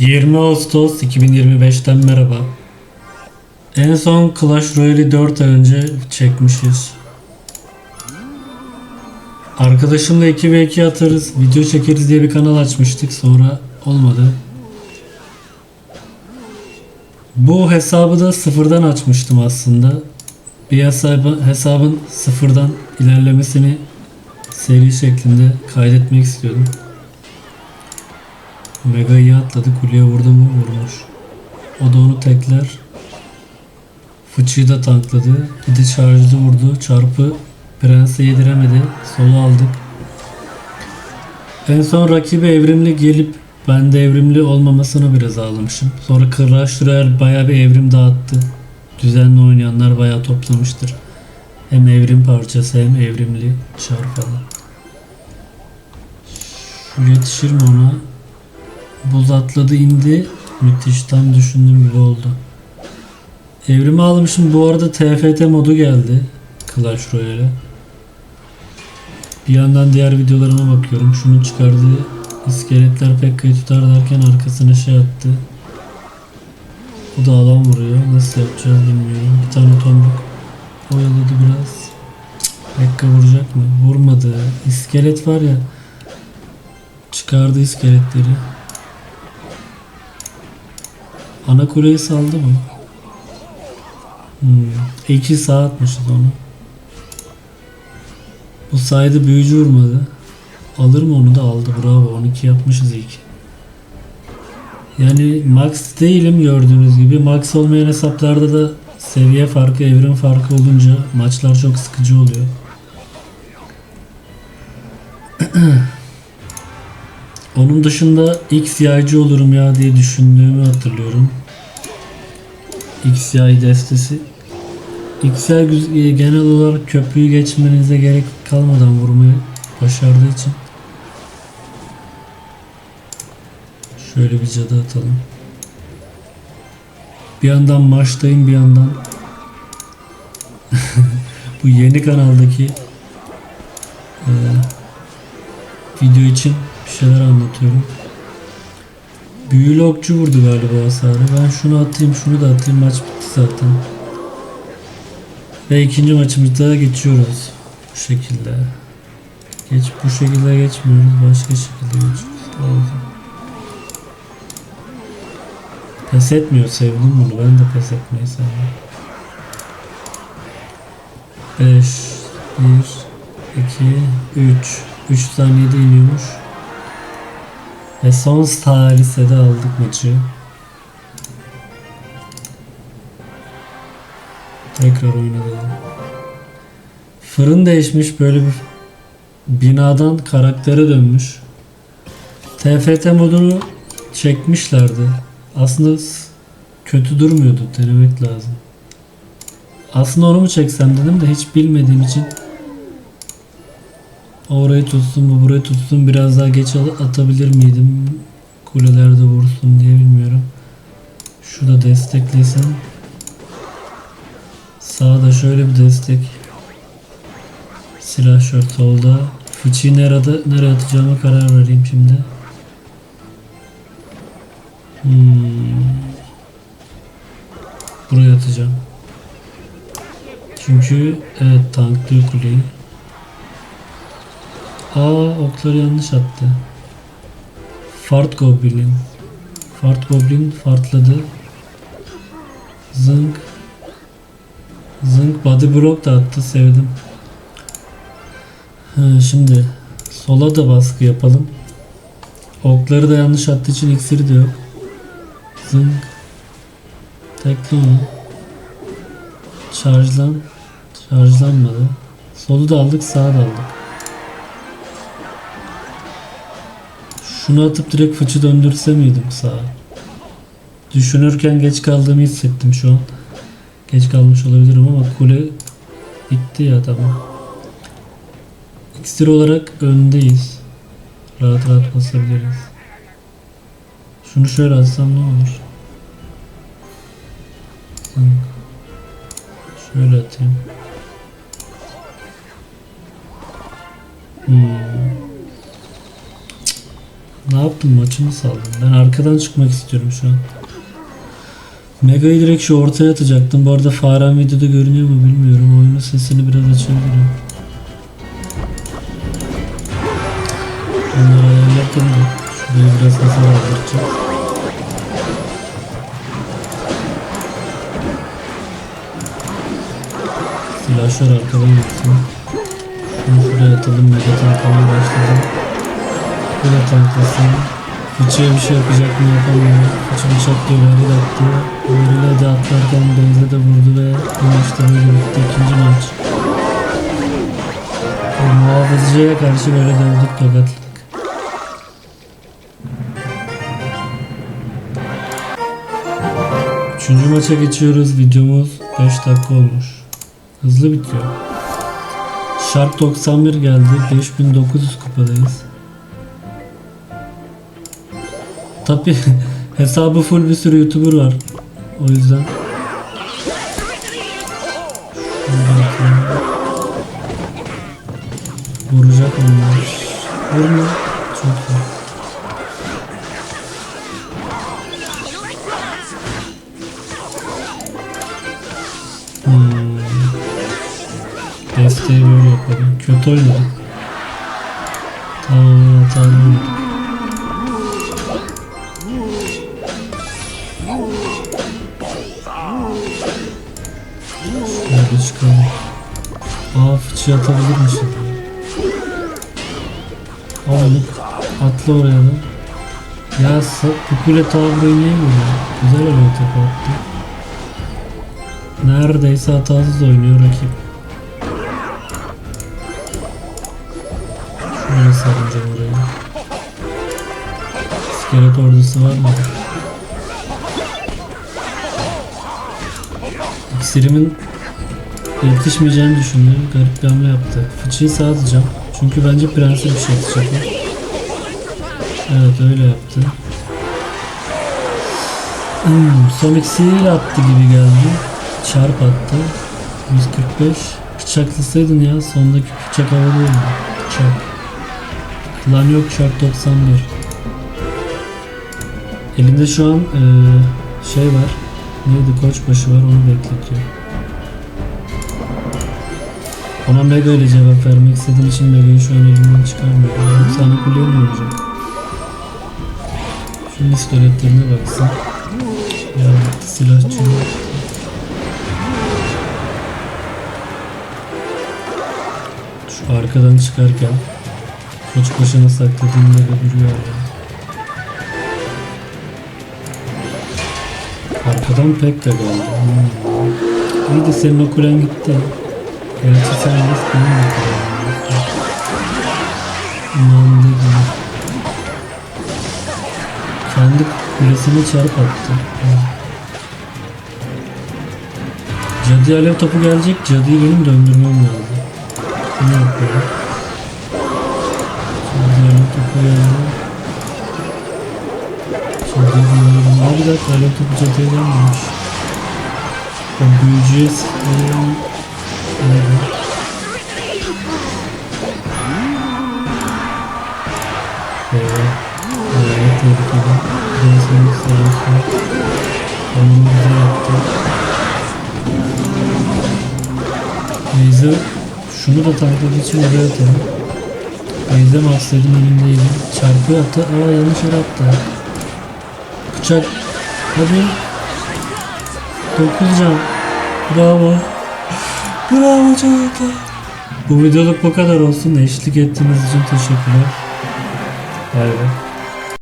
20 Ağustos 2025'ten merhaba. En son Clash Royale'i 4 ay önce çekmişiz. Arkadaşımla 2 ve 2 atarız, video çekeriz diye bir kanal açmıştık. Sonra olmadı. Bu hesabı da sıfırdan açmıştım aslında. Bir hesabı, hesabın sıfırdan ilerlemesini seri şeklinde kaydetmek istiyordum. Mega iyi atladı. Kuleye vurdu mu? Vurmuş. O da onu tekler. Fıçıyı da tankladı. Bir de şarjlı vurdu. Çarpı Prens'e yediremedi. Solu aldık. En son rakibi evrimli gelip ben de evrimli olmamasına biraz ağlamışım. Sonra Clash Royale bayağı bir evrim dağıttı. Düzenli oynayanlar bayağı toplamıştır. Hem evrim parçası hem evrimli çar falan. Şu yetişir mi ona? Buz atladı indi. Müthiş tam düşündüğüm gibi oldu. Evrimi almışım. Bu arada TFT modu geldi. Clash Royale'e. Bir yandan diğer videolarıma bakıyorum. Şunun çıkardığı iskeletler Pekka'yı tutar derken arkasına şey attı. Bu da alan vuruyor. Nasıl yapacağız bilmiyorum. Bir tane tombuk oyaladı biraz. Cık, Pekka vuracak mı? Vurmadı. İskelet var ya. Çıkardı iskeletleri. Ana kuleyi saldı mı? Hmm. İki sağ atmışız onu. Bu sayede büyücü vurmadı. Alır mı onu da aldı. Bravo. 12 yapmışız ilk. Yani max değilim gördüğünüz gibi. Max olmayan hesaplarda da seviye farkı, evrim farkı olunca maçlar çok sıkıcı oluyor. Onun dışında X yaycı olurum ya diye düşündüğümü hatırlıyorum. X yay destesi. X yay e, genel olarak köprüyü geçmenize gerek kalmadan vurmayı başardığı için. Şöyle bir cadı atalım. Bir yandan maçtayım bir yandan bu yeni kanaldaki e, video için bir şeyler anlatıyorum. Büyülü okçu vurdu galiba hasarı. Ben şunu atayım şunu da atayım maç bitti zaten. Ve ikinci maçımıza geçiyoruz. Bu şekilde. Geç bu şekilde geçmiyoruz. Başka şekilde geçiyoruz. Pes etmiyor sevdim bunu. Ben de pes etmeyi sevdim. 5 1 2 3 3 saniyede iniyormuş. Ve son salisede aldık maçı. Tekrar oynadı. Fırın değişmiş böyle bir binadan karaktere dönmüş. TFT modunu çekmişlerdi. Aslında kötü durmuyordu. Denemek lazım. Aslında onu mu çeksem dedim de hiç bilmediğim için orayı tutsun bu burayı tutsun biraz daha geç atabilir miydim? Kulelerde vursun diye bilmiyorum. Şurada desteklesem. Sağda şöyle bir destek. Silah şort solda. Fıçıyı nerede, nereye atacağıma karar vereyim şimdi. Hmm. Buraya atacağım. Çünkü evet tanklıyor kuleyi. Aa okları yanlış attı. Fart Goblin. Fart Goblin fartladı. Zınk. Zınk body block da attı sevdim. Ha, şimdi sola da baskı yapalım. Okları da yanlış attığı için iksiri de yok. Zınk. Tekle onu. Şarjlan. Şarjlanmadı. Solu da aldık sağı da aldık. Şunu atıp direkt fıçı döndürse miydim sağa? Düşünürken geç kaldığımı hissettim şu an. Geç kalmış olabilirim ama kule bitti ya tamam. İksir olarak öndeyiz. Rahat rahat basabiliriz. Şunu şöyle atsam ne olur? Şöyle atayım. Hmm. Yaptım? Maçımı saldım. Ben arkadan çıkmak istiyorum şu an. Mega'yı direkt şu ortaya atacaktım. Bu arada farem videoda görünüyor mu bilmiyorum. Oyunun sesini biraz açabilirim. Onları ayarladım da. Şuraya biraz hasar aldıracağım. Silahşör arkadan gitsin. Şunu şuraya atalım. Mega tanklamaya başladım. Böyle tanklasın. Fıçıya bir şey yapacak mı yapamıyor. Fıçı bıçak diyor böyle de attı. Böyle de atlarken benze de vurdu ve bu maçta böyle bitti. İkinci maç. O muhafızcıya karşı böyle dövdük tokatladık. Üçüncü maça geçiyoruz. Videomuz 5 dakika olmuş. Hızlı bitiyor. Shark 91 geldi. 5900 kupadayız. Tabi hesabı full bir sürü YouTuber var. O yüzden. Vuracak onlar. Vurma. Çok iyi. Hmm. Desteği böyle yapalım. Kötü oynadık. Tamam hatalı Aa fıçı atabilirmişim. Oğlum atla oraya da. Ya sa- bu kule tavır oynayamıyor. Güzel oluyor tepe attı. Neredeyse hatasız oynuyor rakip. Şöyle saracağım oraya. İskelet ordusu var mı? İksirimin yetişmeyeceğini düşündü. Garip bir hamle yaptı. Fıçıyı sağ atacağım. Çünkü bence prensi bir şey atacak. Evet öyle yaptı. Hmm, son iksiriyle attı gibi geldi. Çarp attı. 145. Bıçaklasaydın ya. Sondaki bıçak havalı oldu. Bıçak. Klan yok şart 91. Elinde şu an eee, şey var. Neydi koçbaşı var onu bekletiyor. Ona Mega ile cevap vermek istediğim için Mega'yı şu an elimden çıkarmıyorum. Yoksa ana kuleye mi olacak? Şu iskeletlerine baksın. Ya silahçı. Şu arkadan çıkarken koç başına sakladığında da duruyor hala. Arkadan pek de geldi. Hmm. İyi de senin o kulen gitti. Benim de kulem. İnandı gibi. Kendi kulesine çarp attı. Cadı alev topu gelecek. Cadıyı benim döndürmem lazım. Ne yapıyorum? Cadı alev topu geldi. Cadıya döndürmem. Aa bir dakika alev topu cadıya gelmemiş. O büyücüye sıkıyorum. Evet. Evet, tehlikeli. Değilseniz seviyorsun. Onu güzel yaptı. Beyza şunu da tankladığı için oraya atalım. Mahsedim emin değilim. Çarpı attı. Aa yanlış yere attı. Bıçak. Hadi. 9 can. Bravo. Bravo çocuklar. Bu videoluk bu kadar olsun. Eşlik ettiğiniz için teşekkürler. Bay bay.